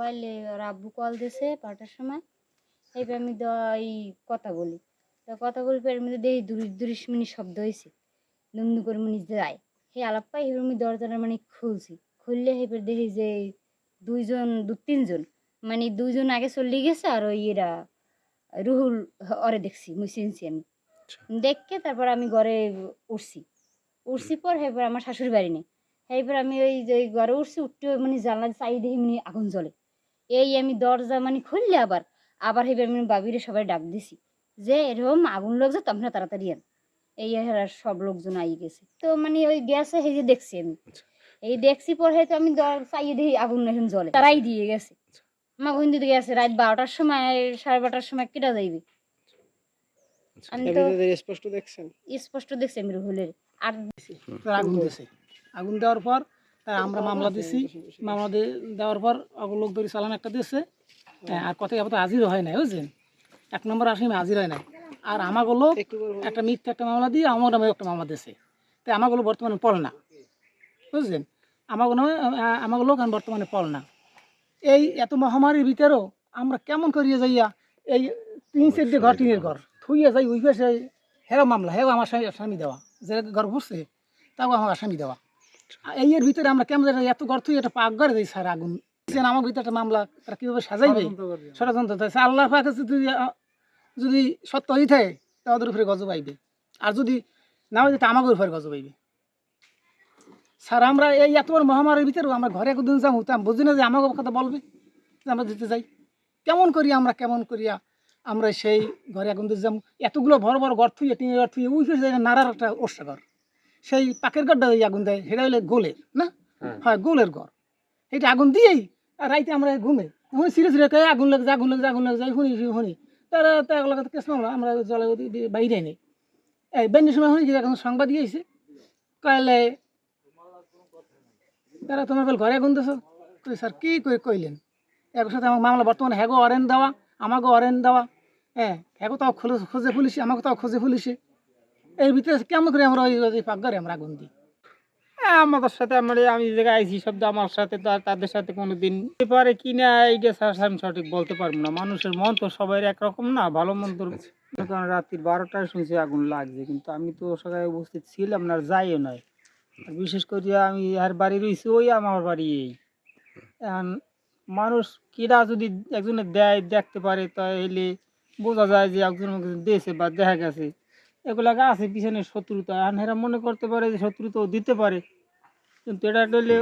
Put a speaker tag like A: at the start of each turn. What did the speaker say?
A: মোবাইলে ওর আব্বু কল দিয়েছে বারোটার সময়। এইবার আমি এই কথা বলি। তো কথা বলি এর মধ্যে দেখি দুরিশ দুরিশ মিনিট শব্দ হয়েছে দুমদু করে মিনিট যায়। সেই আলাপ পাই এবার আমি দরজাটা মানে খুলছি। খুললে এবার দেখি যে দুইজন দু তিনজন। মানে দুইজন আগে চলে গেছে আর ওই এরা রুহুল ওরে দেখছি মুই চিনছি আমি। দেখকে তারপর আমি ঘরে উঠছি। উঠছি পর এবার আমার শাশুড়ি বাড়ি নেই। এবার আমি ওই যে ঘরে উঠছি উঠতে মানে জানলা চাই দেখি মানে আগুন জ্বলে। এই আমি দরজা মানে খুললে আবার আবার এবার আমি বাবিরে সবাই ডাক দিছি যে এরকম আগুন লাগছে তোমরা তাড়াতাড়ি আন। এই সব লোকজন আই গেছে। তো মানে ওই গ্যাসে এই যে দেখছি আমি এই দেখছি পর হয়তো আমি দর চাইয়ে দেখি আগুন এখন জ্বলে। তারাই দিয়ে গেছে। আমার ওখান দিকে গেছে রাত বারোটার সময় সাড়ে বারোটার সময় কেটা যাইবে। আমি তো
B: স্পষ্ট দেখছেন?
A: স্পষ্ট দেখছি আমি রুহুলের। আর
C: আগুন দিয়েছে আগুন দেওয়ার পর আমরা মামলা দিছি। মামলা দেওয়ার পর লোক ধরে চালান একটা দিচ্ছে হ্যাঁ, আর কত আবার হাজির হয় নাই বুঝছেন? এক নম্বর আসামি হাজির হয় নাই। আর আমাকে লোক
B: একটু
C: মিথ্যা একটা মামলা দিয়ে আমার নামে একটা মামলা দিয়েছে। তাই আমাগুলো বর্তমানে পড়ে না বুঝছেন? আমাকে নামে আমাকে লোক বর্তমানে পড়ে না। এই এত মহামারীর ভিতরেও আমরা কেমন করিয়ে যাইয়া এই তিন চারটে ঘর টিনের ঘর থুইয়া যাই উইফে পাশে হেরো মামলা হেও আমার স্বামী- দেওয়া। যে ঘর ঘুরছে তাও আমার আসামি দেওয়া। এই এর ভিতরে আমরা কেমন জানি এত থুই একটা পাক ঘরে দিই স্যার আগুন। আমার ভিতরে একটা মামলা তারা কীভাবে সাজাইবে? ষড়যন্ত্র তাই আল্লাহ পাক যদি যদি সত্য হয়ে থাকে তা ওদের উপরে গজব আইবে। আর যদি না হয় তা আমাদের উপরে গজব আইবে। স্যার আমরা এই এত বড় মহামারীর ভিতরেও আমরা ঘরে একদিন যাব তা বুঝি না যে আমাকে কথা বলবে যে আমরা দিতে যাই। কেমন করি আমরা কেমন করিয়া আমরা সেই ঘরে আগুন দিতে যাব। এতগুলো বড় বড় ঘর থুয়ে টিনের ঘর থুয়ে পাশে নাড়ার একটা ওষা ঘর সেই পাকের ঘরটা ওই আগুন দেয় সেটা হলে গোলের না? হয়। গোলের ঘর। এটা আগুন দিয়েই আর রাইতে আমরা ঘুমে। শুনি সিরিয়াস রেখে আগুন লাগছে আগুন লাগছে আগুন লাগছে শুনি শুনি তারা তাগুলো কেস মামলা আমরা জলে বাইরে নেই। এই বেন্ডির সময় শুনি কি এখন সংবাদ দিয়েছে? কয়লে তারা তোমার বল ঘরে আগুন দিছো তুই স্যার কী কই কইলেন? একর সাথে আমার মামলা বর্তমানে হ্যাগো অরেন দেওয়া আমাকে অরেন দেওয়া। হ্যাঁ হ্যাগো তাও খোঁজে খোঁজে পুলিশে আমাকে তাও খোঁজে পুলিশে। এর ভিতরে কেমন করে আমরা ওই পাকঘরে আমরা আগুন দিই?
D: হ্যাঁ, আমাদের সাথে আমার আমি যে জায়গায় আইসি শব্দ আমার সাথে তো আর তাদের সাথে কোনো দিন পারে কি না এইটা স্যার আমি সঠিক বলতে পারব না। মানুষের মন তো সবাই একরকম না ভালো মন্দ কারণ রাত্রির বারোটায় শুনছি আগুন লাগছে কিন্তু আমি তো সবাই উপস্থিত ছিলাম না আর যাইও নয় আর বিশেষ করে আমি আর বাড়ি রয়েছি ওই আমার বাড়ি এই। এখন মানুষ কিরা যদি একজনের দেয় দেখতে পারে তাহলে বোঝা যায় যে একজন দিয়েছে বা দেখা গেছে। এগুলাকে আছে পিছনে শত্রুতা। এখন এরা মনে করতে পারে যে শত্রুতাও দিতে পারে। কিন্তু এটা হলে